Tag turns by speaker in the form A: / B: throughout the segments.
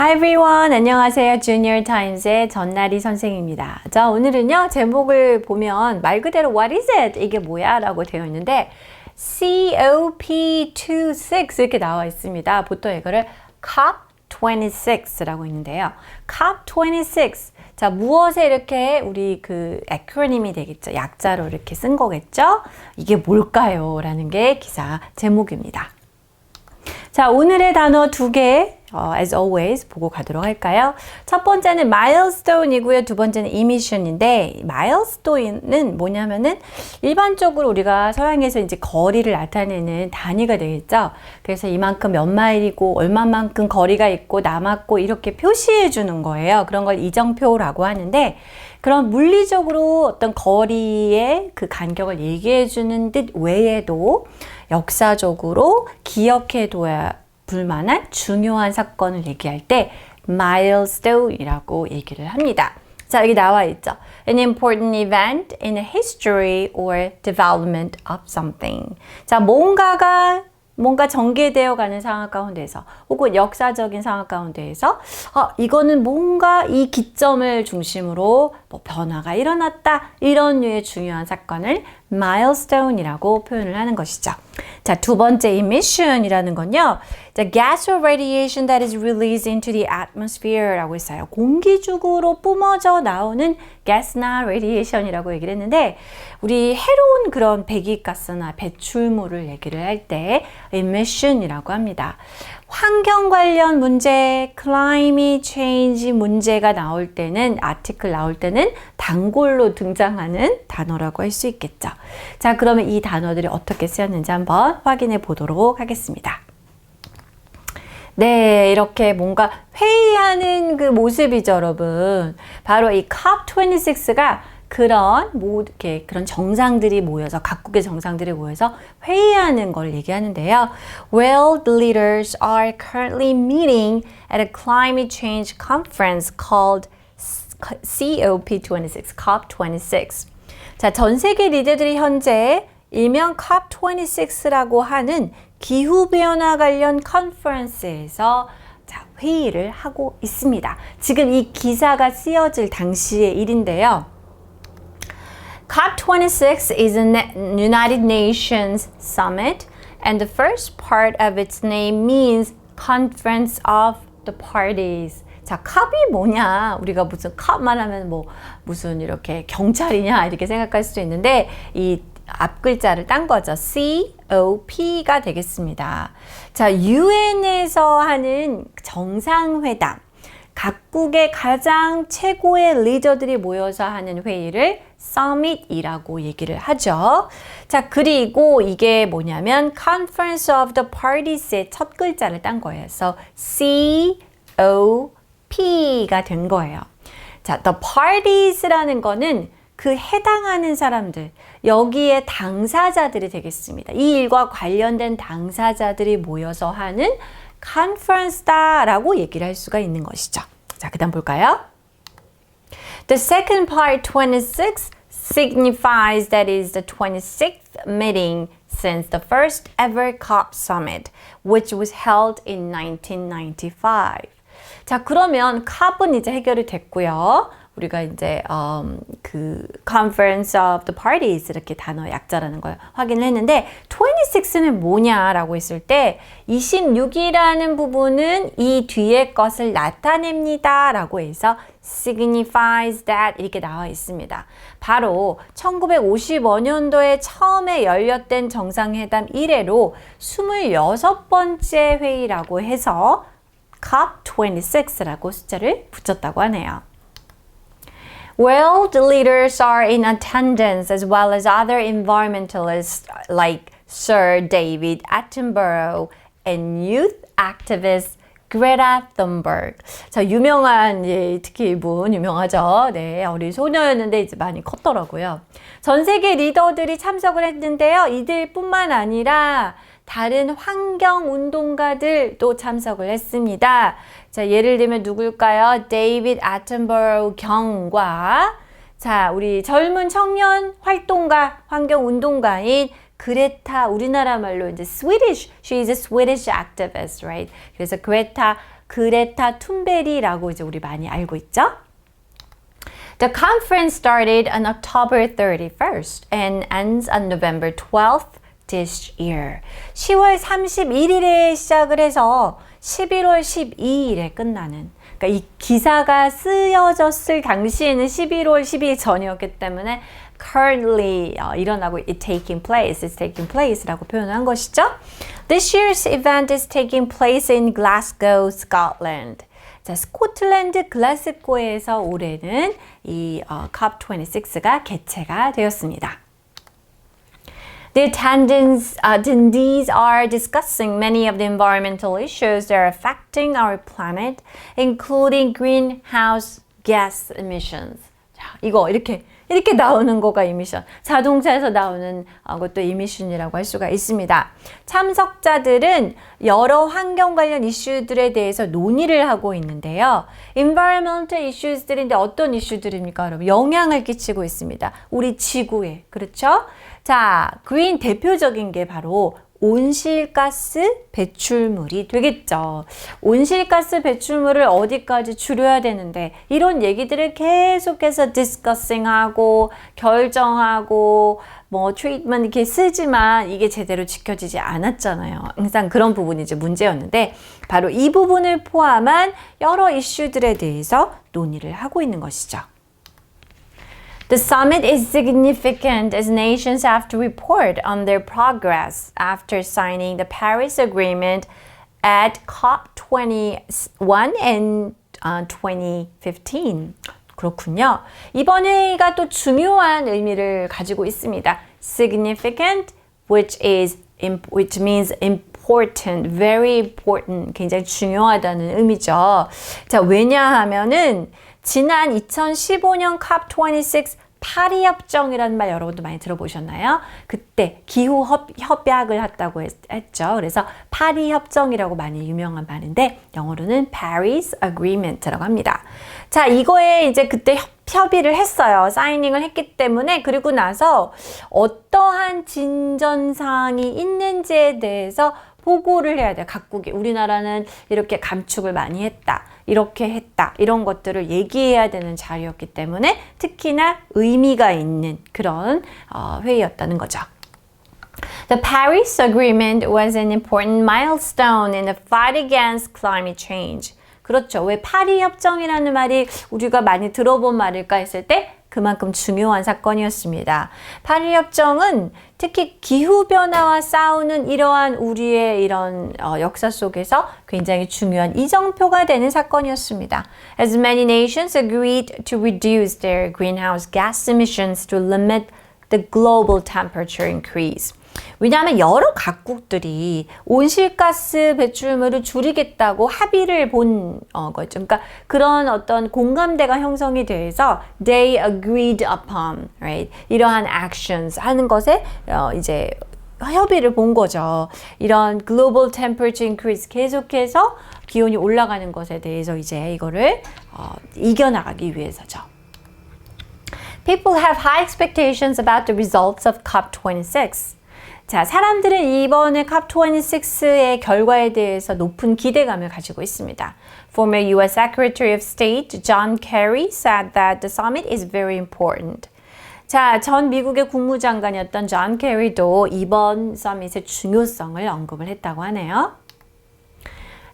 A: Hi everyone. 안녕하세요. Junior Times의 전나리 선생입니다. 자, 오늘은요, 제목을 보면 말 그대로 What is it? 이게 뭐야? 라고 되어 있는데, COP26 이렇게 나와 있습니다. 보통 이거를 COP26라고 있는데요. COP26. 자, 무엇에 이렇게 우리 그 에크로님이 되겠죠. 약자로 이렇게 쓴 거겠죠? 이게 뭘까요? 라는 게 기사 제목입니다. 자, 오늘의 단어 두 개, 어, as always, 보고 가도록 할까요? 첫 번째는 milestone이고요. 두 번째는 emission인데, milestone은 뭐냐면은, 일반적으로 우리가 서양에서 이제 거리를 나타내는 단위가 되겠죠? 그래서 이만큼 몇 마일이고, 얼마만큼 거리가 있고, 남았고, 이렇게 표시해 주는 거예요. 그런 걸 이정표라고 하는데, 그런 물리적으로 어떤 거리의 그 간격을 얘기해 주는 듯 외에도, 역사적으로 기억해 둬야 불만한 중요한 사건을 얘기할 때 milestone이라고 얘기를 합니다. 자, 여기 나와 있죠. An important event in the history or development of something. 자, 뭔가가 뭔가 전개되어 가는 상황 가운데에서 혹은 역사적인 상황 가운데에서 어, 이거는 뭔가 이 기점을 중심으로 뭐 변화가 일어났다 이런 류의 중요한 사건을 milestone이라고 표현을 하는 것이죠. 자, 두 번째 emission이라는 건요. The gas or radiation that is released into the atmosphere라고 했어요. 공기중으로 뿜어져 나오는 gas나 radiation이라고 얘기를 했는데 우리 해로운 그런 배기가스나 배출물을 얘기를 할 때 emission이라고 합니다. 환경 관련 문제, climate change 문제가 나올 때는, 아티클 나올 때는 단골로 등장하는 단어라고 할 수 있겠죠. 자, 그러면 이 단어들이 어떻게 쓰였는지 한번 확인해 보도록 하겠습니다. 네, 이렇게 뭔가 회의하는 그 모습이죠, 여러분. 바로 이 COP26가 그런 뭐 이렇게 그런 정상들이 모여서 각국의 정상들이 모여서 회의하는 걸 얘기하는데요. World leaders are currently meeting at a climate change conference called COP26, COP26. 자, 전 세계 리더들이 현재 일명 COP26라고 하는 기후변화 관련 컨퍼런스에서 자, 회의를 하고 있습니다. 지금 이 기사가 쓰여질 당시의 일인데요. COP26 is a United Nations summit, and the first part of its name means Conference of the Parties. 자, 컵이 뭐냐? 우리가 무슨 컵만 하면 뭐 무슨 이렇게 경찰이냐 이렇게 생각할 수도 있는데 이 앞 글자를 딴 거죠. COP가 되겠습니다. 자, UN에서 하는 정상회담. 각국의 가장 최고의 리더들이 모여서 하는 회의를 summit이라고 얘기를 하죠. 자, 그리고 이게 뭐냐면 Conference of the Parties의 첫 글자를 딴 거예요. 그래서 C O P가 된 거예요. 자, the parties라는 거는 그 해당하는 사람들, 여기에 당사자들이 되겠습니다. 이 일과 관련된 당사자들이 모여서 하는 컨퍼런스다라고 얘기를 할 수가 있는 것이죠. 자, 그다음 볼까요? The second part 26 signifies that is the 26th meeting since the first ever COP summit, which was held in 1995. 자, 그러면 COP은 이제 해결이 됐고요. 우리가 이제 um, 그 Conference of the Parties 이렇게 단어 약자라는 걸 확인을 했는데 26는 뭐냐라고 했을 때 26이라는 부분은 이 뒤에 것을 나타냅니다 라고 해서 signifies that 이렇게 나와 있습니다. 바로 1955년도에 처음에 열렸던 정상회담 이래로 26번째 회의라고 해서 COP26라고 숫자를 붙였다고 하네요. World leaders are in attendance as well as other environmentalists like Sir David Attenborough and youth activist Greta Thunberg. 자, 유명한, 예, 특히 이분 유명하죠. 네, 어린 소녀였는데 이제 많이 컸더라고요. 전 세계 리더들이 참석을 했는데요. 이들뿐만 아니라 다른 환경 운동가들도 참석을 했습니다. 자, 예를 들면 누굴까요? 데이빗 아튼버로 경과 자, 우리 젊은 청년 활동가, 환경 운동가인 그레타 우리나라 말로 이제 Swedish, she is a Swedish activist, right? 그래서 그레타 그레타 툰베리라고 이제 우리 많이 알고 있죠. The conference started on October 31st and ends on November 12th this year. 10월 31일에 시작을 해서 11월 12일에 끝나는. 그러니까 이 기사가 쓰여졌을 당시에는 11월 12일 전이었기 때문에 currently 어, 일어나고 it taking place, it's taking place라고 표현한 것이죠. This year's event is taking place in Glasgow, Scotland. 자, 스코틀랜드 글라스고에서 올해는 이 어, COP26가 개최가 되었습니다. The attendants, attendees are discussing many of the environmental issues that are affecting our planet, including greenhouse gas emissions. 자, 이거 이렇게 이렇게 나오는 거가 이미션. 자동차에서 나오는 어, 것도 이미션이라고 할 수가 있습니다. 참석자들은 여러 환경 관련 이슈들에 대해서 논의를 하고 있는데요. environmental issues들인데 어떤 이슈들입니까, 여러분? 영향을 끼치고 있습니다. 우리 지구에. 그렇죠? 자, 그린 대표적인 게 바로 온실가스 배출물이 되겠죠. 온실가스 배출물을 어디까지 줄여야 되는데 이런 얘기들을 계속해서 디스커싱하고 결정하고 뭐 트리트먼트 이렇게 쓰지만 이게 제대로 지켜지지 않았잖아요. 항상 그런 부분이 이제 문제였는데 바로 이 부분을 포함한 여러 이슈들에 대해서 논의를 하고 있는 것이죠. The summit is significant as nations have to report on their progress after signing the Paris Agreement at COP21 in uh, 2015. 그렇군요. 이번 회의가 또 중요한 의미를 가지고 있습니다. Significant, which is which means important, very important, 굉장히 중요하다는 의미죠. 자, 왜냐하면은 지난 2015년 COP26 파리 협정이라는 말 여러분도 많이 들어보셨나요? 그때 기후 협약을 했다고 했, 죠 그래서 파리 협정이라고 많이 유명한 말인데 영어로는 Paris Agreement라고 합니다. 자, 이거에 이제 그때 협, 협의를 했어요. 사이닝을 했기 때문에 그리고 나서 어떠한 진전 사항이 있는지에 대해서 보고를 해야 돼요. 각국이 우리나라는 이렇게 감축을 많이 했다. 이렇게 했다. 이런 것들을 얘기해야 되는 자리였기 때문에 특히나 의미가 있는 그런 어, 회의였다는 거죠. The Paris Agreement was an important milestone in the fight against climate change. 그렇죠. 왜 파리 협정이라는 말이 우리가 많이 들어본 말일까 했을 때 그만큼 중요한 사건이었습니다. 파리 협정은 특히 기후 변화와 싸우는 이러한 우리의 이런 어, 역사 속에서 굉장히 중요한 이정표가 되는 사건이었습니다. As many nations agreed to reduce their greenhouse gas emissions to limit the global temperature increase. 왜냐하면 여러 각국들이 온실가스 배출물을 줄이겠다고 합의를 본 어, 거죠. 그러니까 그런 어떤 공감대가 형성이 돼서 they agreed upon, right? 이러한 actions 하는 것에 어, 이제 협의를 본 거죠. 이런 global temperature increase 계속해서 기온이 올라가는 것에 대해서 이제 이거를 어, 이겨나가기 위해서죠. People have high expectations about the results of COP26. 자, 사람들은 이번에 COP26의 결과에 대해서 높은 기대감을 가지고 있습니다. Former U.S. Secretary of State John Kerry said that the summit is very important. 자, 전 미국의 국무장관이었던 존 케리도 이번 서밋의 중요성을 언급을 했다고 하네요.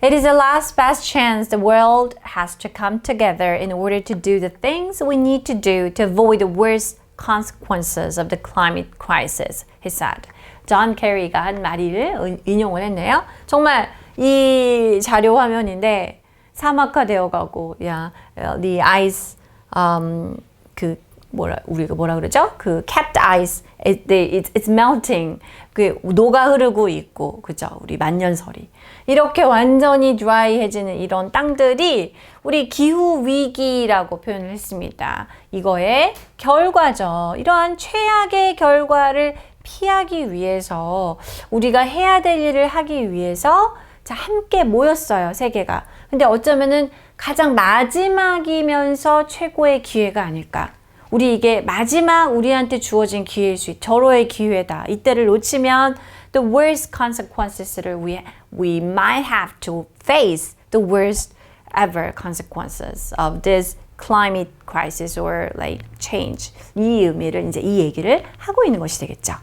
A: It is the last best chance the world has to come together in order to do the things we need to do to avoid the worst consequences of the climate crisis, he said. 존 캐리가 한 말을 인용을 했네요. 정말 이 자료 화면인데 사막화되어 가고 야, the ice um, 그 뭐라 우리가 뭐라 그러죠? 그 capped ice it, it's, it's melting 그 녹아 흐르고 있고 그죠? 우리 만년설이 이렇게 완전히 드라이해지는 이런 땅들이 우리 기후 위기라고 표현을 했습니다. 이거의 결과죠. 이러한 최악의 결과를 피하기 위해서 우리가 해야 될 일을 하기 위해서 자, 함께 모였어요, 세계가. 근데 어쩌면은 가장 마지막이면서 최고의 기회가 아닐까. 우리 이게 마지막 우리한테 주어진 기회일 수 있, 절호의 기회다. 이때를 놓치면 the worst consequences를 we, we might have to face the worst ever consequences of this climate crisis or like change. 이 의미를 이제 이 얘기를 하고 있는 것이 되겠죠.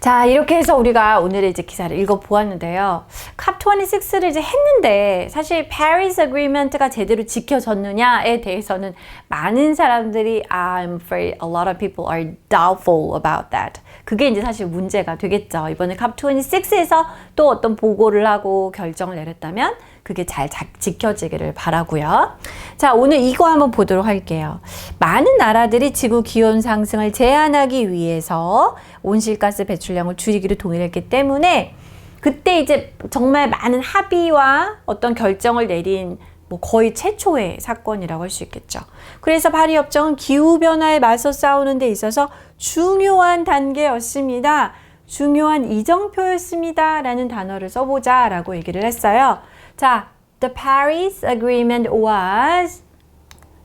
A: 자, 이렇게 해서 우리가 오늘의 이제 기사를 읽어 보았는데요. COP26를 이제 했는데 사실 Paris Agreement가 제대로 지켜졌느냐에 대해서는 많은 사람들이 I'm afraid a lot of people are doubtful about that. 그게 이제 사실 문제가 되겠죠. 이번에 COP26에서 또 어떤 보고를 하고 결정을 내렸다면 그게 잘 자- 지켜지기를 바라고요. 자, 오늘 이거 한번 보도록 할게요. 많은 나라들이 지구 기온 상승을 제한하기 위해서 온실가스 배출량을 줄이기로 동의했기 때문에 그때 이제 정말 많은 합의와 어떤 결정을 내린 뭐 거의 최초의 사건이라고 할 수 있겠죠. 그래서 파리 협정은 기후 변화에 맞서 싸우는 데 있어서 중요한 단계였습니다. 중요한 이정표였습니다라는 단어를 써보자라고 얘기를 했어요. 자, the Paris Agreement was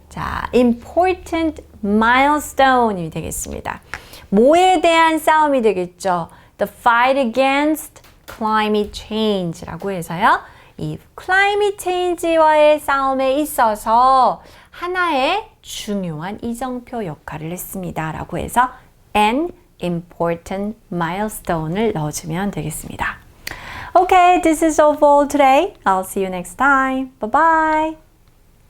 A: 자, important milestone이 되겠습니다. 뭐에 대한 싸움이 되겠죠? The fight against climate change라고 해서요. 이 climate change와의 싸움에 있어서 하나의 중요한 이정표 역할을 했습니다 라고 해서 an important milestone을 넣어주면 되겠습니다. Okay, this is all for today. I'll see you next time. Bye bye.